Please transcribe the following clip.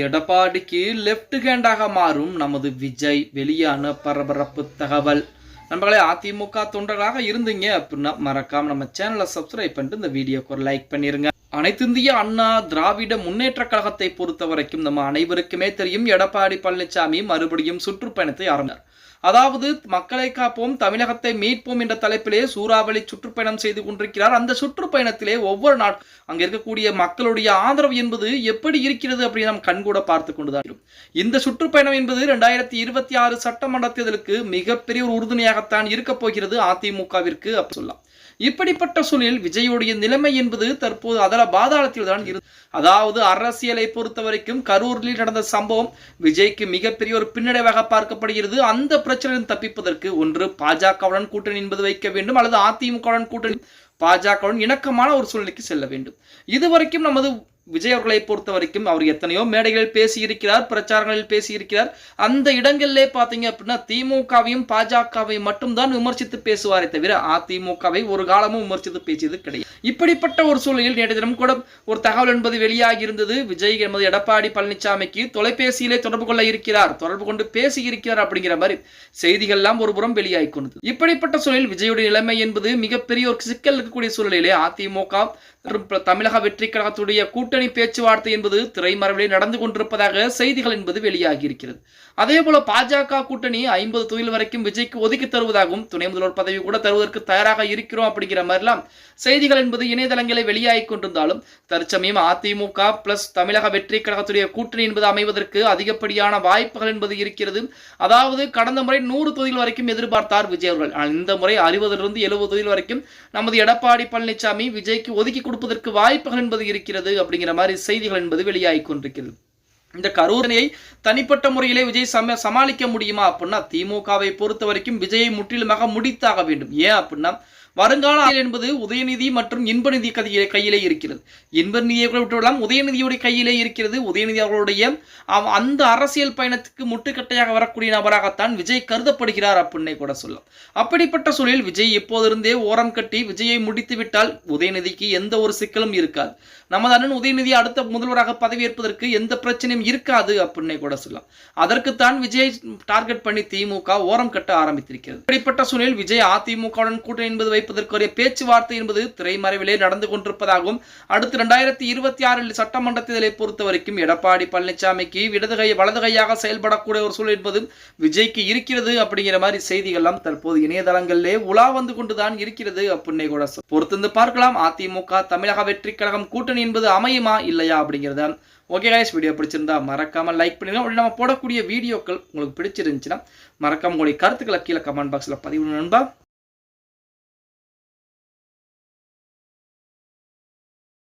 எடப்பாடிக்கு லெஃப்ட் ஹேண்டாக மாறும் நமது விஜய் வெளியான பரபரப்பு தகவல். நண்பர்களே அதிமுக தொண்டர்களாக இருந்தீங்க அப்படின்னா மறக்காம நம்ம சேனலை சப்ஸ்கிரைப் பண்ணிட்டு இந்த வீடியோக்கு ஒரு லைக் பண்ணிருங்க. அனைத்திந்திய அண்ணா திராவிட முன்னேற்ற கழகத்தை பொறுத்த வரைக்கும் நம்ம அனைவருக்குமே தெரியும் எடப்பாடி பழனிசாமி மறுபடியும் சுற்றுப்பயணத்தை ஆரம்பித்தார். அதாவது மக்களை காப்போம் தமிழகத்தை மீட்போம் என்ற தலைப்பிலே சூறாவளி சுற்றுப்பயணம் செய்து கொண்டிருக்கிறார். அந்த சுற்றுப்பயணத்திலே ஒவ்வொரு நாள் அங்க இருக்கக்கூடிய மக்களுடைய ஆதரவு என்பது எப்படி இருக்கிறது அப்படின்னு நாம் கண்கூட பார்த்து கொண்டுதான் இந்த சுற்றுப்பயணம் என்பது ரெண்டாயிரத்தி இருபத்தி ஆறு சட்டமன்ற தேர்தலுக்கு மிகப்பெரிய ஒரு உறுதுணையாகத்தான் இருக்க போகிறது அதிமுகவிற்கு அப்படி சொல்லலாம். இப்படிப்பட்ட சூழலில் விஜயுடைய நிலைமை என்பது தற்போது அதல பாதாளத்தில் தான் இரு அதாவது அரசியலை பொறுத்த வரைக்கும் கரூரில் நடந்த சம்பவம் விஜய்க்கு மிகப்பெரிய ஒரு பின்னடைவாக பார்க்கப்படுகிறது. அந்த பிரச்சனையில் தப்பிப்பதற்கு ஒன்று பாஜகவுடன் கூட்டணி என்பது வைக்க வேண்டும் அல்லது அதிமுகவுடன் கூட்டணி பாஜகவுடன் இணக்கமான ஒரு சூழ்நிலைக்கு செல்ல வேண்டும். இதுவரைக்கும் நமது விஜய் அவர்களை பொறுத்த வரைக்கும் அவர் எத்தனையோ மேடைகளில் பேசியிருக்கிறார் பிரச்சாரங்களில் பேசியிருக்கிறார். அந்த இடங்களிலே பார்த்தீங்க அப்படின்னா திமுகவையும் பாஜகவையும் மட்டும்தான் விமர்சித்து பேசுவாரே தவிர அதிமுகவை ஒரு காலமும் விமர்சித்து பேசியது கிடையாது. இப்படிப்பட்ட ஒரு சூழலில் நேற்று தினம் கூட ஒரு தகவல் என்பது வெளியாகி இருந்தது. விஜய் என்பது எடப்பாடி பழனிசாமிக்கு தொலைபேசியிலே தொடர்பு கொள்ள இருக்கிறார். தொடர்பு கொண்டு பேசி இருக்கிறார் அப்படிங்கிற மாதிரி செய்திகள் எல்லாம் ஒரு புறம் வெளியாகி கொண்டது. இப்படிப்பட்ட சூழலில் விஜயுடைய நிலைமை என்பது மிகப்பெரிய ஒரு சிக்கல் இருக்கக்கூடிய சூழலிலே அதிமுக மற்றும் தமிழக வெற்றி கழகத்துடைய கூட்டு கூட்டணி பேச்சுவார்த்தை என்பது திரைமறைவிலே நடந்து கொண்டிருப்பதாக செய்திகள் என்பது வெளியாகி இருக்கிறது அதே போல பாஜக கூட்டணி ஐம்பது தொழில் வரைக்கும் விஜய்க்கு ஒதுக்கி தருவதாகவும் துணை முதல்வர் பதவி கூட தருவதற்கு தயாராக இருக்கிறோம் அப்படிங்கிற மாதிரிலாம் செய்திகள் என்பது இணையதளங்களை வெளியாகி கொண்டிருந்தாலும் தற்சமயம் அதிமுக பிளஸ் தமிழக வெற்றி கழகத்துடைய கூட்டணி என்பது அமைவதற்கு அதிகப்படியான வாய்ப்புகள் என்பது இருக்கிறது. அதாவது கடந்த முறை நூறு தொகுதிகள் வரைக்கும் எதிர்பார்த்தார் விஜய் அவர்கள். ஆனால் இந்த முறை அறுபதிலிருந்து எழுபது தொகுதிகள் வரைக்கும் நமது எடப்பாடி பழனிசாமி விஜய்க்கு ஒதுக்கி கொடுப்பதற்கு வாய்ப்புகள் என்பது இருக்கிறது அப்படிங்கிற மாதிரி செய்திகள் என்பது வெளியாகி கொண்டிருக்கிறது. இந்த கரூரணியை தனிப்பட்ட முறையிலே விஜய் சம சமாளிக்க முடியுமா அப்படின்னா திமுகவை பொறுத்த வரைக்கும் விஜயை முற்றிலுமாக முடித்தாக வேண்டும். ஏன் அப்படின்னா வருங்கால என்பது உதயநிதி மற்றும் இன்பநிதி கையிலே கையிலே இருக்கிறது. இன்பநிதியை கூட விட்டுவிடலாம் உதயநிதியுடைய கையிலே இருக்கிறது. உதயநிதி அவர்களுடைய அவ- அந்த அரசியல் பயணத்துக்கு முட்டுக்கட்டையாக வரக்கூடிய நபராகத்தான் விஜய் கருதப்படுகிறார் அப்படின்னே கூட சொல்லலாம். அப்படிப்பட்ட சூழலில் விஜய் எப்போதிருந்தே ஓரம் கட்டி விஜயை முடித்து விட்டால் உதயநிதிக்கு எந்த ஒரு சிக்கலும் இருக்காது. நமது அண்ணன் உதயநிதி அடுத்த முதல்வராக பதவியேற்பதற்கு எந்த பிரச்சனையும் இருக்காது அப்படின்னே கூட சொல்லலாம். அதற்குத்தான் விஜய் டார்கெட் பண்ணி திமுக ஓரம் கட்ட ஆரம்பித்திருக்கிறது. இப்படிப்பட்ட சூழலில் விஜய் அதிமுகவுடன் கூட்டணி என்பது வைப்பதற்குரிய பேச்சுவார்த்தை என்பது திரைமறைவிலே நடந்து கொண்டிருப்பதாகவும் அடுத்து இரண்டாயிரத்தி இருபத்தி ஆறில் சட்டமன்ற தேர்தலை பொறுத்த வரைக்கும் எடப்பாடி பழனிசாமிக்கு இடதுகை வலதுகையாக செயல்படக்கூடிய ஒரு சூழல் என்பதும் விஜய்க்கு இருக்கிறது அப்படிங்கிற மாதிரி செய்திகள்லாம் தற்போது இணையதளங்களிலே உலா வந்து கொண்டுதான் இருக்கிறது அப்படின்னே கூட பொறுத்திருந்து பார்க்கலாம். அதிமுக தமிழக வெற்றி கழகம் கூட்டணி என்பது அமையுமா இல்லையா அப்படிங்கிறத. ஓகே கைஸ் வீடியோ பிடிச்சிருந்தா மறக்காம லைக் பண்ணுங்க. அப்படி நம்ம போடக்கூடிய வீடியோக்கள் உங்களுக்கு பிடிச்சிருந்துச்சுன்னா மறக்காம உங்களுடைய கருத்துக்களை கீழே கமெண்ட் பாக்ஸில் பதிவு நண்பா.